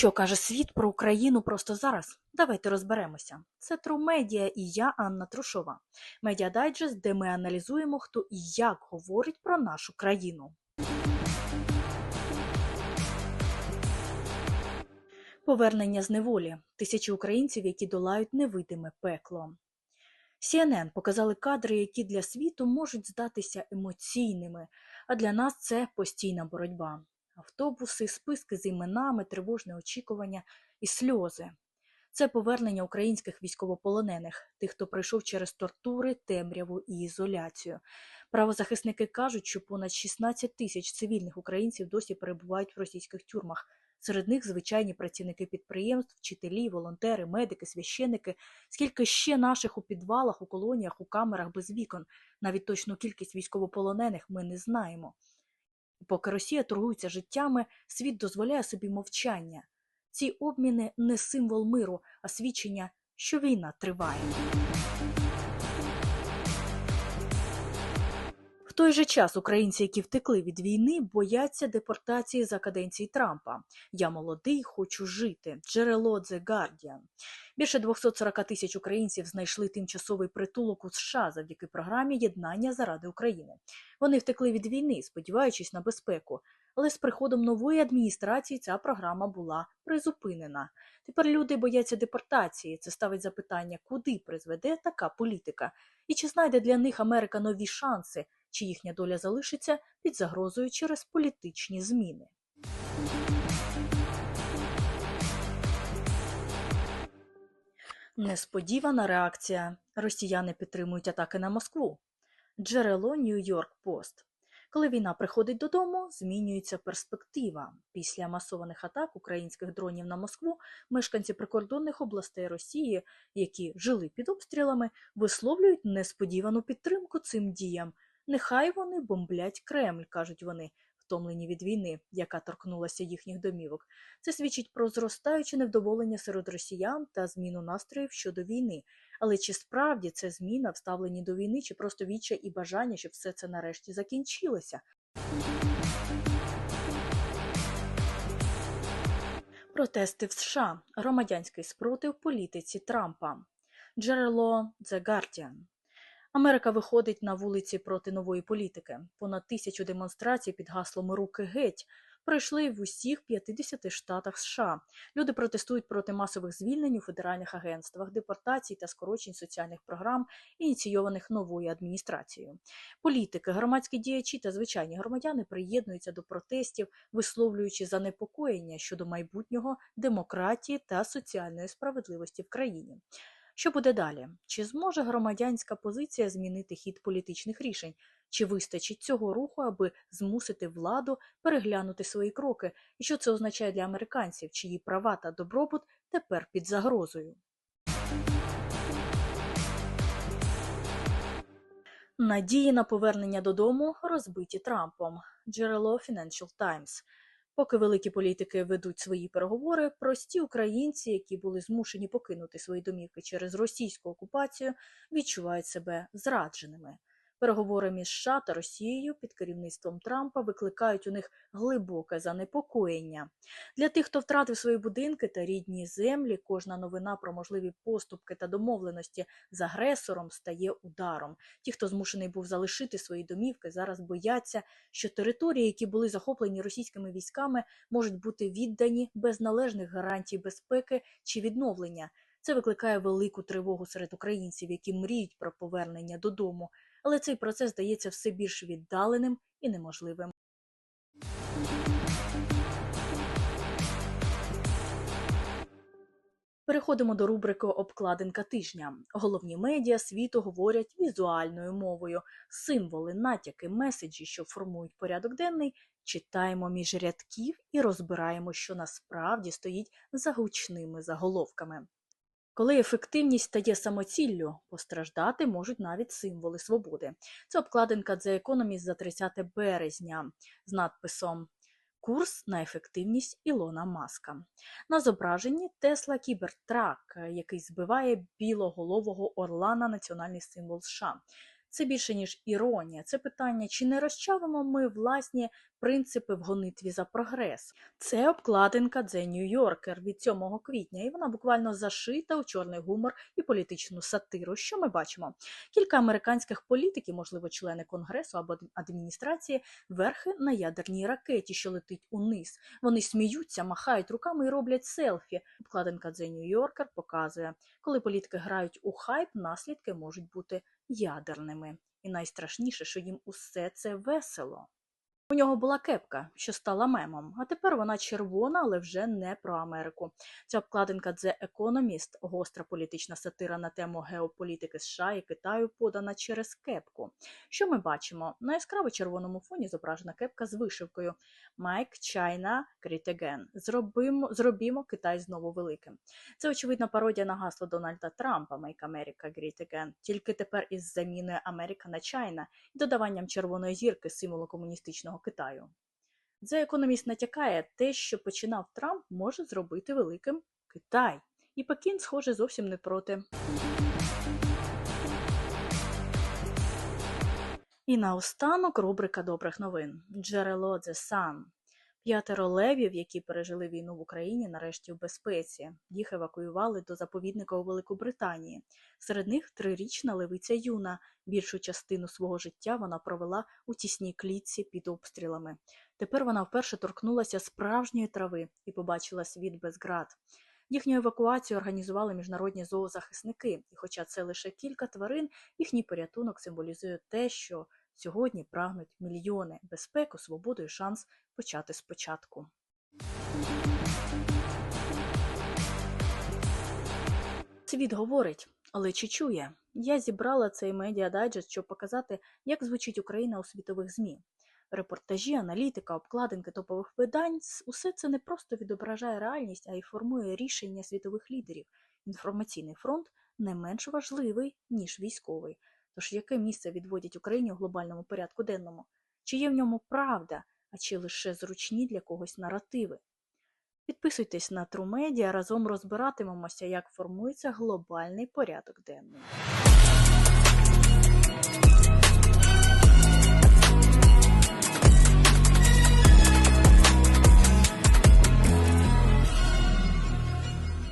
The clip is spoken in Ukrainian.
Що каже світ про Україну просто зараз? Давайте розберемося. Це Media і я, Анна Трушова. Медіа Дайджест, де ми аналізуємо, хто і як говорить про нашу країну. Повернення з неволі. Тисячі українців, які долають невидиме пекло. CNN показали кадри, які для світу можуть здатися емоційними, а для нас це постійна боротьба. Автобуси, списки з іменами, тривожне очікування і сльози. Це повернення українських військовополонених, тих, хто пройшов через тортури, темряву і ізоляцію. Правозахисники кажуть, що понад 16 тисяч цивільних українців досі перебувають в російських тюрмах. Серед них звичайні працівники підприємств, вчителі, волонтери, медики, священники. Скільки ще наших у підвалах, у колоніях, у камерах без вікон. Навіть точну кількість військовополонених ми не знаємо. Поки Росія торгується життями, світ дозволяє собі мовчання. Ці обміни не символ миру, а свідчення, що війна триває. Той же час українці, які втекли від війни, бояться депортації за каденції Трампа. Я молодий, хочу жити. Джерело The Guardian. Більше 240 тисяч українців знайшли тимчасовий притулок у США завдяки програмі Єднання заради України. Вони втекли від війни, сподіваючись на безпеку. Але з приходом нової адміністрації ця програма була призупинена. Тепер люди бояться депортації. Це ставить запитання, куди призведе така політика, і чи знайде для них Америка нові шанси, чи їхня доля залишиться під загрозою через політичні зміни. Несподівана реакція. Росіяни підтримують атаки на Москву. Джерело Нью-Йорк Пост. Коли війна приходить додому, змінюється перспектива. Після масованих атак українських дронів на Москву мешканці прикордонних областей Росії, які жили під обстрілами, висловлюють несподівану підтримку цим діям. Нехай вони бомблять Кремль, кажуть вони, втомлені від війни, яка торкнулася їхніх домівок. Це свідчить про зростаюче невдоволення серед росіян та зміну настроїв щодо війни. Але чи справді це зміна в ставленні до війни, чи просто відчай і бажання, щоб все це нарешті закінчилося? Протести в США. Громадянський спротив політиці Трампа. Джерело The Guardian. Америка виходить на вулиці проти нової політики. Понад тисячу демонстрацій під гаслом Руки геть пройшли в усіх 50 штатах США. Люди протестують проти масових звільнень у федеральних агентствах, депортацій та скорочень соціальних програм, ініційованих новою адміністрацією. Політики, громадські діячі та звичайні громадяни приєднуються до протестів, висловлюючи занепокоєння щодо майбутнього демократії та соціальної справедливості в країні. Що буде далі? Чи зможе громадянська позиція змінити хід політичних рішень? Чи вистачить цього руху, аби змусити владу переглянути свої кроки? І що це означає для американців, чиї права та добробут тепер під загрозою? Надії на повернення додому розбиті Трампом. Джерело Financial Times. Поки великі політики ведуть свої переговори, прості українці, які були змушені покинути свої домівки через російську окупацію, відчувають себе зрадженими. Переговори між США та Росією під керівництвом Трампа викликають у них глибоке занепокоєння. Для тих, хто втратив свої будинки та рідні землі, кожна новина про можливі поступки та домовленості з агресором стає ударом. Ті, хто змушений був залишити свої домівки, зараз бояться, що території, які були захоплені російськими військами, можуть бути віддані без належних гарантій безпеки чи відновлення. Це викликає велику тривогу серед українців, які мріють про повернення додому, але цей процес здається все більш віддаленим і неможливим. Переходимо до рубрики Обкладинка тижня. Головні медіа світу говорять візуальною мовою. Символи, натяки, меседжі, що формують порядок денний, читаємо між рядків і розбираємо, що насправді стоїть за гучними заголовками. Коли ефективність стає самоціллю, постраждати можуть навіть символи свободи. Це обкладинка The Economist за 30 березня з надписом Курс на ефективність Ілона Маска. На зображенні Тесла Кібертрак, який збиває білоголового орла на національний символ США. Це більше ніж іронія. Це питання, чи не розчавимо ми власні принципи в гонитві за прогрес. Це обкладинка The New Yorker від 7 квітня, і вона буквально зашита у чорний гумор і політичну сатиру. Що ми бачимо? Кілька американських політиків, можливо, члени конгресу або адміністрації, верхи на ядерній ракеті, що летить униз. Вони сміються, махають руками і роблять селфі. Обкладинка The New Yorker показує, коли політики грають у хайп, наслідки можуть бути ядерними. І найстрашніше, що їм усе це весело. У нього була кепка, що стала мемом, а тепер вона червона, але вже не про Америку. Ця обкладинка The Economist, гостра політична сатира на тему геополітики США і Китаю, подана через кепку. Що ми бачимо? На яскраво червоному фоні зображена кепка з вишивкою Make China Great Again. Зробимо, зробімо Китай знову великим. Це очевидна пародія на гасло Дональда Трампа Make America Great Again, тільки тепер із заміною Америка на China і додаванням червоної зірки символу комуністичного Китаю. The Economist натякає, те, що починав Трамп, може зробити великим Китай. І Пекін, схоже, зовсім не проти. І наостанок рубрика добрих новин. Джерело The Sun. П'ятеро левів, які пережили війну в Україні, нарешті в безпеці. Їх евакуювали до заповідника у Великобританії. Серед них трирічна левиця Юна. Більшу частину свого життя вона провела у тісній клітці під обстрілами. Тепер вона вперше торкнулася справжньої трави і побачила світ без град. Їхню евакуацію організували міжнародні зоозахисники, і хоча це лише кілька тварин, їхній порятунок символізує те, що сьогодні прагнуть мільйони безпеку, свободу і шанс почати спочатку. Світ говорить, але чи чує? Я зібрала цей медіадайджест, щоб показати, як звучить Україна у світових ЗМІ. Репортажі, аналітика, обкладинки топових видань усе це не просто відображає реальність, а й формує рішення світових лідерів. Інформаційний фронт не менш важливий, ніж військовий. Тож яке місце відводять Україні у глобальному порядку денному? Чи є в ньому правда, а чи лише зручні для когось наративи? Підписуйтесь на Трумедіа, разом розбиратимемося, як формується глобальний порядок денний.